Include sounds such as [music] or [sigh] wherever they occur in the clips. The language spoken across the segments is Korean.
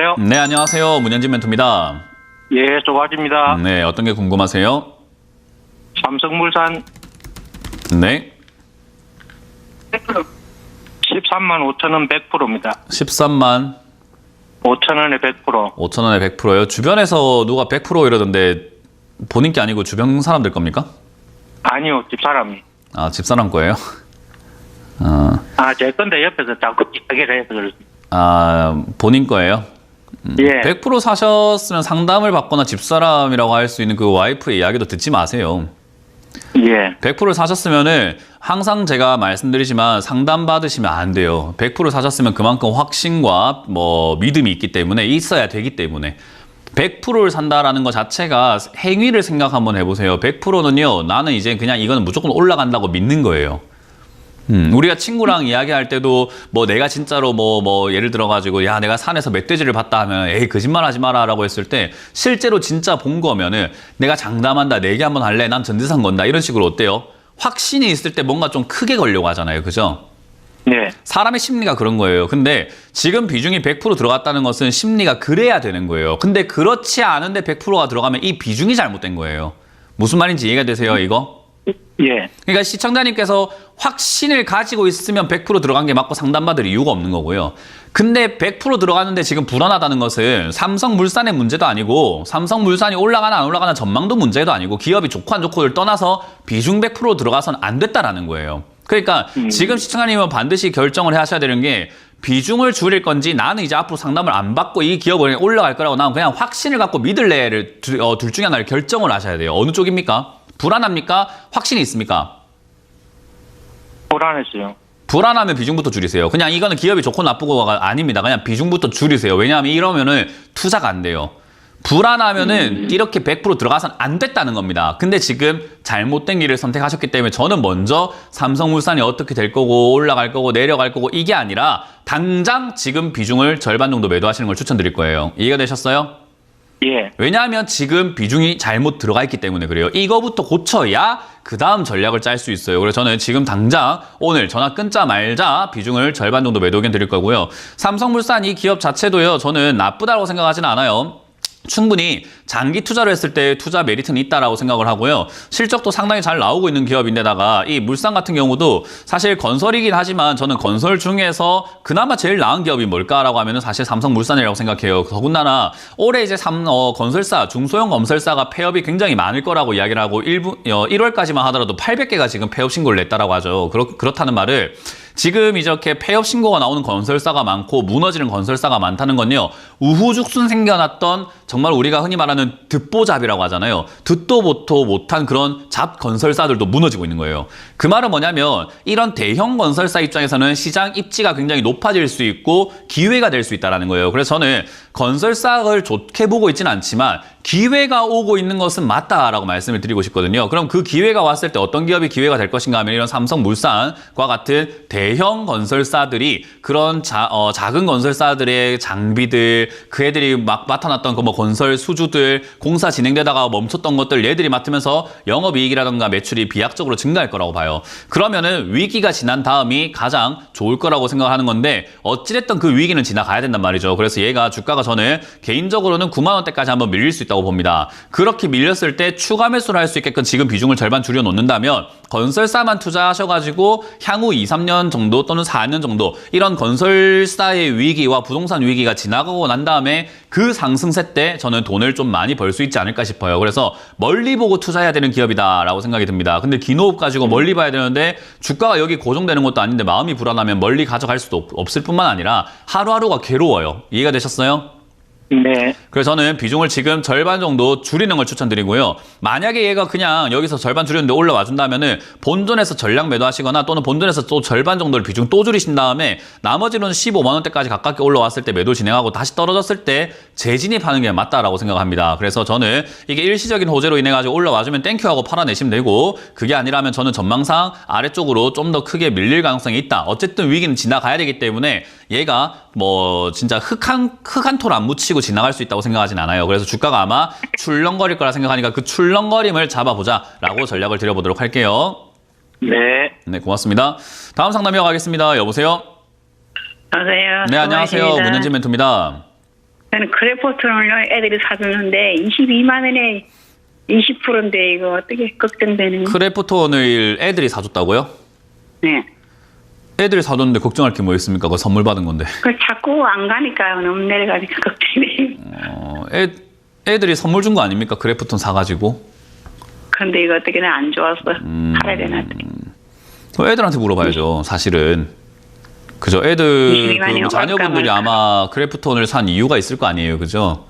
여보세요? 네, 안녕하세요. 문현진 멘토입니다. 예, 조가지입니다. 네, 어떤 게 궁금하세요? 삼성물산 네, 13만 5천 원 100%입니다. 13만 5천 원에 100%. 5천 원에 100%요. 주변에서 누가 100% 이러던데 본인 게 아니고 주변 사람들 겁니까? 아니요, 집사람이. 아, 집사람 거예요? [laughs] 어, 아, 제 건데 옆에서 자꾸 이야기를 해서 그렇습니다. 아, 본인 거예요? 예. 100% 사셨으면 상담을 받거나 집사람이라고 할 수 있는 그 와이프의 이야기도 듣지 마세요. 예. 100% 사셨으면은 항상 제가 말씀드리지만 상담 받으시면 안 돼요. 100% 사셨으면 그만큼 확신과 뭐 믿음이 있기 때문에 있어야 되기 때문에 100%를 산다라는 것 자체가 행위를 생각 한번 해보세요. 100%는요, 나는 이제 그냥 이거는 무조건 올라간다고 믿는 거예요. 음, 우리가 친구랑 이야기할 때도 뭐 내가 진짜로 뭐, 뭐 예를 들어가지고 야, 내가 산에서 멧돼지를 봤다 하면 에이, 거짓말 하지 마라 라고 했을 때 실제로 진짜 본 거면은 내가 장담한다, 내기 한번 할래, 난 전재산 건다 이런 식으로 어때요? 확신이 있을 때 뭔가 좀 크게 걸려고 하잖아요. 그죠? 네. 사람의 심리가 그런 거예요. 근데 지금 비중이 100% 들어갔다는 것은 심리가 그래야 되는 거예요. 근데 그렇지 않은데 100%가 들어가면 이 비중이 잘못된 거예요. 무슨 말인지 이해가 되세요, 이거? 예. 그러니까 시청자님께서 확신을 가지고 있으면 100% 들어간 게 맞고 상담받을 이유가 없는 거고요. 근데 100% 들어갔는데 지금 불안하다는 것은 삼성물산의 문제도 아니고 삼성물산이 올라가나 안 올라가나 전망도 문제도 아니고 기업이 좋고 안 좋고를 떠나서 비중 100% 들어가선 안 됐다라는 거예요. 그러니까 지금 시청자님은 반드시 결정을 하셔야 되는 게 비중을 줄일 건지 나는 이제 앞으로 상담을 안 받고 이 기업을 올라갈 거라고 나는 그냥 확신을 갖고 믿을래를 둘, 어, 둘 중에 하나를 결정을 하셔야 돼요. 어느 쪽입니까? 불안합니까? 확신이 있습니까? 불안했어요. 불안하면 비중부터 줄이세요. 그냥 이거는 기업이 좋고 나쁘고가 아닙니다. 그냥 비중부터 줄이세요. 왜냐하면 이러면은 투자가 안 돼요. 불안하면은 이렇게 100% 들어가선 안 됐다는 겁니다. 근데 지금 잘못된 길을 선택하셨기 때문에 저는 먼저 삼성물산이 어떻게 될 거고 올라갈 거고 내려갈 거고 이게 아니라 당장 지금 비중을 절반 정도 매도하시는 걸 추천드릴 거예요. 이해가 되셨어요? 예. 왜냐하면 지금 비중이 잘못 들어가 있기 때문에 그래요. 이거부터 고쳐야 그 다음 전략을 짤 수 있어요. 그래서 저는 지금 당장 오늘 전화 끊자 말자 비중을 절반 정도 매도 의견 드릴 거고요. 삼성물산 이 기업 자체도요. 저는 나쁘다고 생각하지는 않아요. 충분히 장기 투자를 했을 때 투자 메리트는 있다라고 생각을 하고요. 실적도 상당히 잘 나오고 있는 기업인데다가 이 물산 같은 경우도 사실 건설이긴 하지만 저는 건설 중에서 그나마 제일 나은 기업이 뭘까라고 하면은 사실 삼성물산이라고 생각해요. 더군다나 올해 이제 삼, 어, 건설사, 중소형 건설사가 폐업이 굉장히 많을 거라고 이야기를 하고 1부, 어, 1월까지만 하더라도 800개가 지금 폐업 신고를 냈다라고 하죠. 그렇, 그렇다는 말을 지금 이렇게 폐업 신고가 나오는 건설사가 많고 무너지는 건설사가 많다는 건요. 우후죽순 생겨났던 정말 우리가 흔히 말하는 듣보잡이라고 하잖아요. 듣도 보도 못한 그런 잡 건설사들도 무너지고 있는 거예요. 그 말은 뭐냐면 이런 대형 건설사 입장에서는 시장 입지가 굉장히 높아질 수 있고 기회가 될 수 있다는 거예요. 그래서 저는 건설사를 좋게 보고 있지는 않지만 기회가 오고 있는 것은 맞다라고 말씀을 드리고 싶거든요. 그럼 그 기회가 왔을 때 어떤 기업이 기회가 될 것인가 하면 이런 삼성물산과 같은 대형 건설사들이 그런 자, 어, 작은 건설사들의 장비들 그 애들이 막 맡아놨던 그 뭐 건설 수주들 공사 진행되다가 멈췄던 것들 얘들이 맡으면서 영업이익이라던가 매출이 비약적으로 증가할 거라고 봐요. 그러면은 위기가 지난 다음이 가장 좋을 거라고 생각하는 건데 어찌됐든 그 위기는 지나가야 된단 말이죠. 그래서 얘가 주가가 저는 개인적으로는 9만 원대까지 한번 밀릴 수 있다고 봅니다. 그렇게 밀렸을 때 추가 매수를 할 수 있게끔 지금 비중을 절반 줄여 놓는다면 건설사만 투자하셔가지고 향후 2, 3년 정도 또는 4년 정도 이런 건설사의 위기와 부동산 위기가 지나가고 난 다음에 그 상승세 때 저는 돈을 좀 많이 벌 수 있지 않을까 싶어요. 그래서 멀리 보고 투자해야 되는 기업이다라고 생각이 듭니다. 근데 기노업 가지고 멀리 봐야 되는데 주가가 여기 고정되는 것도 아닌데 마음이 불안하면 멀리 가져갈 수도 없- 없을 뿐만 아니라 하루하루가 괴로워요. 이해가 되셨어요? 네. 그래서 저는 비중을 지금 절반 정도 줄이는 걸 추천드리고요. 만약에 얘가 그냥 여기서 절반 줄였는데 올라와 준다면은 본전에서 전량 매도하시거나 또는 본전에서 또 절반 정도를 비중 또 줄이신 다음에 나머지로는 15만 원대까지 가깝게 올라왔을 때 매도 진행하고 다시 떨어졌을 때 재진입하는 게 맞다라고 생각합니다. 그래서 저는 이게 일시적인 호재로 인해 가지고 올라와 주면 땡큐 하고 팔아내시면 되고 그게 아니라면 저는 전망상 아래쪽으로 좀 더 크게 밀릴 가능성이 있다. 어쨌든 위기는 지나가야 되기 때문에 얘가 뭐 진짜 흙한 흙한 톨 안 묻히고 지나갈 수 있다고 생각하진 않아요. 그래서 주가가 아마 출렁거릴 거라 생각하니까 그 출렁거림을 잡아보자라고 전략을 드려보도록 할게요. 네. 네, 고맙습니다. 다음 상담 이어 가겠습니다. 여보세요? 안녕하세요. 네, 안녕하세요. 문현진 멘토입니다. 저는 크레포트를 애들이 사주는데 22만 원에 20%인데 이거 어떻게 걱정되는? 크래프톤을 애들이 사줬다고요? 네. 애들이 사줬는데 걱정할 게 뭐 있습니까? 그거 선물 받은 건데. 그 자꾸 안 가니까 너무 내려가니까 [laughs] 걱정이. 어, 애, 애들이 선물 준 거 아닙니까? 크래프톤 사가지고. 그런데 이거 어떻게 안 좋아서 음. 팔아야 되나? 그럼 애들한테 물어봐야죠. 사실은. 그죠? 애들 그 22만 원이 자녀분들이 아마 크래프톤을 산 이유가 있을 거 아니에요. 그죠?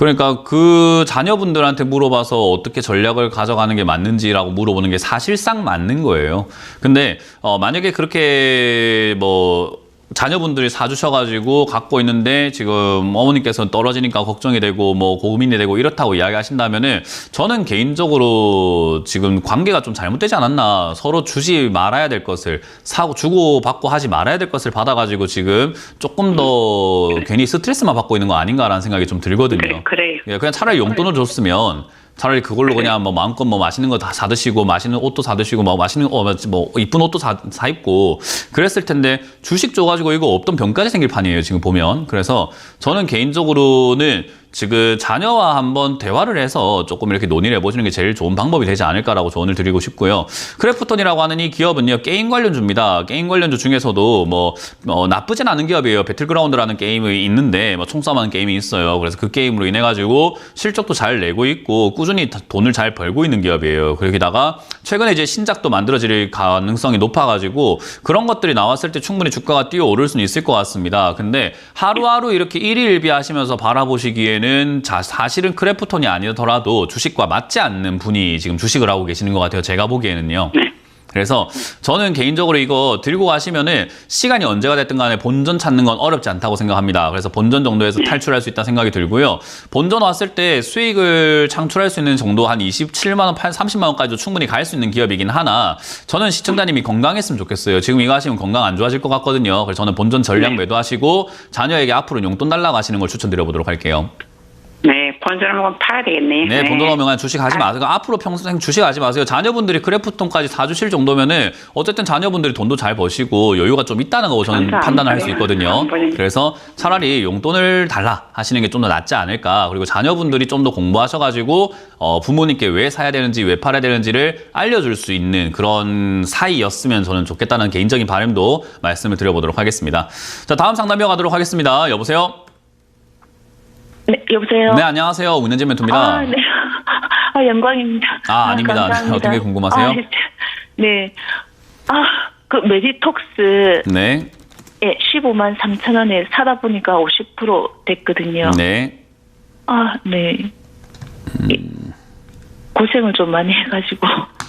그러니까 그 자녀분들한테 물어봐서 어떻게 전략을 가져가는 게 맞는지라고 물어보는 게 사실상 맞는 거예요. 근데 어 만약에 그렇게 뭐 자녀분들이 사주셔가지고 갖고 있는데 지금 어머니께서는 떨어지니까 걱정이 되고 뭐 고민이 되고 이렇다고 이야기하신다면은 저는 개인적으로 지금 관계가 좀 잘못되지 않았나 서로 주지 말아야 될 것을 사고 주고 받고 하지 말아야 될 것을 받아가지고 지금 조금 더 괜히 스트레스만 받고 있는 거 아닌가라는 생각이 좀 들거든요. 그래, 그래요. 예, 그냥 차라리 용돈을 줬으면 차라리 그걸로 그냥 뭐 마음껏 뭐 맛있는 거 다 사드시고 맛있는 옷도 사드시고 뭐 맛있는 어, 뭐 이쁜 옷도 사, 사 입고 그랬을 텐데 주식 줘가지고 이거 없던 병까지 생길 판이에요 지금 보면. 그래서 저는 개인적으로는 지금 자녀와 한번 대화를 해서 조금 이렇게 논의를 해보시는 게 제일 좋은 방법이 되지 않을까라고 조언을 드리고 싶고요. 크래프톤이라고 하는 이 기업은요 게임 관련주입니다. 게임 관련주 중에서도 뭐 어, 나쁘진 않은 기업이에요. 배틀그라운드라는 게임이 있는데 뭐 총싸움하는 게임이 있어요. 그래서 그 게임으로 인해 가지고 실적도 잘 내고 있고 꾸준히 다- 돈을 잘 벌고 있는 기업이에요. 거기다가 최근에 이제 신작도 만들어질 가능성이 높아가지고 그런 것들이 나왔을 때 충분히 주가가 뛰어오를 수는 있을 것 같습니다. 근데 하루하루 이렇게 일희일비 하시면서 바라보시기에 는 자, 사실은 크래프톤이 아니더라도 주식과 맞지 않는 분이 지금 주식을 하고 계시는 것 같아요. 제가 보기에는요. 그래서 저는 개인적으로 이거 들고 가시면은 시간이 언제가 됐든 간에 본전 찾는 건 어렵지 않다고 생각합니다. 그래서 본전 정도에서 탈출할 수 있다 생각이 들고요. 본전 왔을 때 수익을 창출할 수 있는 정도 한 27만 원, 30만 원까지도 충분히 갈 수 있는 기업이긴 하나 저는 시청자님이 건강했으면 좋겠어요. 지금 이거 하시면 건강 안 좋아질 것 같거든요. 그래서 저는 본전 전량 매도하시고 자녀에게 앞으로 용돈 달라고 하시는 걸 추천드려 보도록 할게요. 네, 본전 한번 팔아야 되겠네. 네, 본돈 오면 주식 하지 마세요. 앞으로 평생 주식 하지 마세요. 자녀분들이 크래프톤까지 사주실 정도면은 어쨌든 자녀분들이 돈도 잘 버시고 여유가 좀 있다는 거 저는 감사합니다. 판단할 수 있거든요. 그래서 차라리 용돈을 달라 하시는 게 좀 더 낫지 않을까. 그리고 자녀분들이 좀 더 공부하셔가지고 어, 부모님께 왜 사야 되는지 왜 팔아야 되는지를 알려줄 수 있는 그런 사이였으면 저는 좋겠다는 개인적인 바람도 말씀을 드려보도록 하겠습니다. 자, 다음 상담 이어 가도록 하겠습니다. 여보세요? 네, 여보세요. 네, 안녕하세요. 운현진 멘토입니다. 아, 네. [laughs] 아, 영광입니다. 아, 아닙니다. 감사합니다. 어떻게 궁금하세요? 아, 네. 아, 그 메디톡스 네. 예, 15만 3천 원에 사다 보니까 50% 됐거든요. 네. 아, 네. 이- 고생을 좀 많이 해가지고.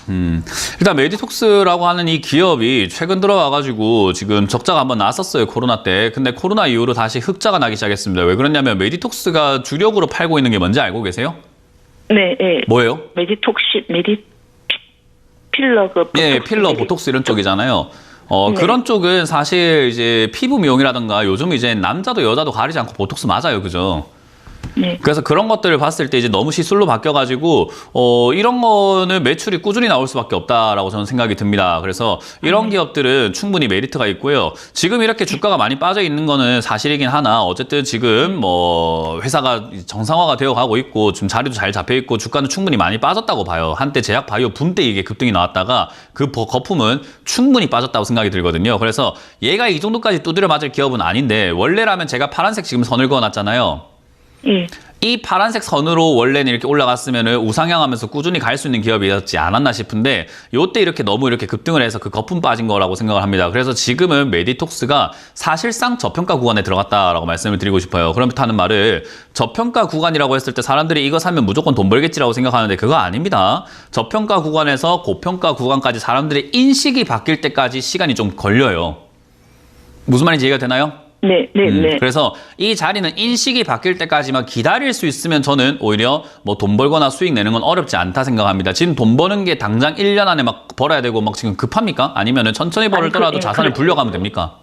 음, 일단 메디톡스라고 하는 이 기업이 최근 들어와가지고 지금 적자가 한번 났었어요 코로나 때. 근데 코로나 이후로 다시 흑자가 나기 시작했습니다. 왜 그러냐면 메디톡스가 주력으로 팔고 있는 게 뭔지 알고 계세요? 네, 예. 뭐예요? 메디톡시, 메디, 피- 필러, 그. 예, 보톡스 필러, 메디- 보톡스 이런 쪽이잖아요. 어, 네. 그런 쪽은 사실 이제 피부 미용이라든가 요즘 이제 남자도 여자도 가리지 않고 보톡스 맞아요, 그죠? 네. 그래서 그런 것들을 봤을 때 이제 너무 시술로 바뀌어가지고 어 이런 거는 매출이 꾸준히 나올 수밖에 없다라고 저는 생각이 듭니다. 그래서 이런 기업들은 충분히 메리트가 있고요. 지금 이렇게 주가가 많이 빠져 있는 거는 사실이긴 하나 어쨌든 지금 뭐 회사가 정상화가 되어 가고 있고 지금 자리도 잘 잡혀 있고 주가는 충분히 많이 빠졌다고 봐요. 한때 제약 바이오 분때 이게 급등이 나왔다가 그 버- 거품은 충분히 빠졌다고 생각이 들거든요. 그래서 얘가 이 정도까지 두드려 맞을 기업은 아닌데 원래라면 제가 파란색 지금 선을 그어놨잖아요. 예. 이 파란색 선으로 원래는 이렇게 올라갔으면 우상향하면서 꾸준히 갈 수 있는 기업이었지 않았나 싶은데 요때 이렇게 너무 이렇게 급등을 해서 그 거품 빠진 거라고 생각을 합니다. 그래서 지금은 메디톡스가 사실상 저평가 구간에 들어갔다라고 말씀을 드리고 싶어요. 그렇다는 말을 저평가 구간이라고 했을 때 사람들이 이거 사면 무조건 돈 벌겠지라고 생각하는데 그거 아닙니다. 저평가 구간에서 고평가 구간까지 사람들의 인식이 바뀔 때까지 시간이 좀 걸려요. 무슨 말인지 이해가 되나요? 네, 네, 음, 네. 그래서 이 자리는 인식이 바뀔 때까지만 기다릴 수 있으면 저는 오히려 뭐 돈 벌거나 수익 내는 건 어렵지 않다 생각합니다. 지금 돈 버는 게 당장 1년 안에 막 벌어야 되고 막 지금 급합니까? 아니면은 천천히 벌더라도 그, 예, 자산을. 불려가면 됩니까?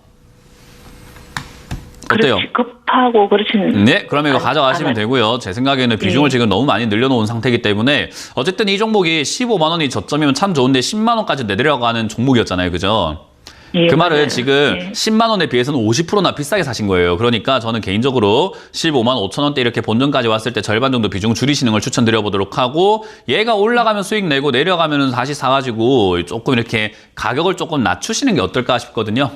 어때요? 그렇지, 급하고 그렇지는. 네, 그러면 이거 아, 가져가시면 아, 네. 되고요. 제 생각에는 비중을 네. 지금 너무 많이 늘려놓은 상태이기 때문에 어쨌든 이 종목이 15만 원이 저점이면 참 좋은데 10만 원까지 내려가는 종목이었잖아요, 그죠? 예, 그 말은 맞아요. 지금 예. 10만 원에 비해서는 50%나 비싸게 사신 거예요. 그러니까 저는 개인적으로 15만 5천 원대 이렇게 본전까지 왔을 때 절반 정도 비중 줄이시는 걸 추천드려 보도록 하고 얘가 올라가면 수익 내고 내려가면 다시 사가지고 조금 이렇게 가격을 조금 낮추시는 게 어떨까 싶거든요.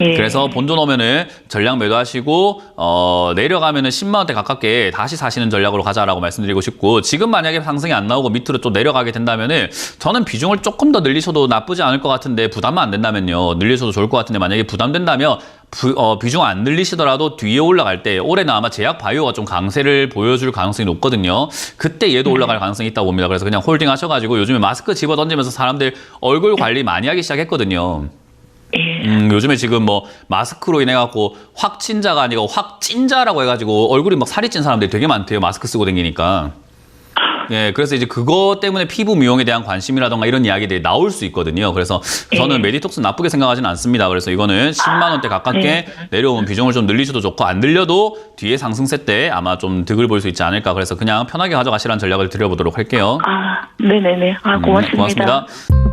예. 그래서 본전 오면은 전략 매도하시고 어 내려가면은 10만 원대 가깝게 다시 사시는 전략으로 가자라고 말씀드리고 싶고 지금 만약에 상승이 안 나오고 밑으로 또 내려가게 된다면은 저는 비중을 조금 더 늘리셔도 나쁘지 않을 것 같은데 부담만 안 된다면요 늘리셔도 좋을 것 같은데 만약에 부담된다면 부- 어, 비중 안 늘리시더라도 뒤에 올라갈 때 올해는 아마 제약 바이오가 좀 강세를 보여줄 가능성이 높거든요. 그때 얘도 올라갈 가능성이 있다고 봅니다. 그래서 그냥 홀딩 하셔가지고 요즘에 마스크 집어 던지면서 사람들 얼굴 관리 많이 하기 시작했거든요. 예. 음, 요즘에 지금 뭐 마스크로 인해 갖고 확진자가 아니고 확찐자라고 해가지고 얼굴이 막 살이 찐 사람들이 되게 많대요. 마스크 쓰고 다니니까. 예, 그래서 이제 그거 때문에 피부 미용에 대한 관심이라던가 이런 이야기들이 나올 수 있거든요. 그래서 저는 예. 메디톡스 나쁘게 생각하지는 않습니다. 그래서 이거는 10만 원대 가깝게 네. 내려오면 비중을 좀 늘리셔도 좋고 안 늘려도 뒤에 상승세 때 아마 좀 득을 볼 수 있지 않을까. 그래서 그냥 편하게 가져가시라는 전략을 드려보도록 할게요. 아, 네네네. 아, 음, 고맙습니다. 고맙습니다.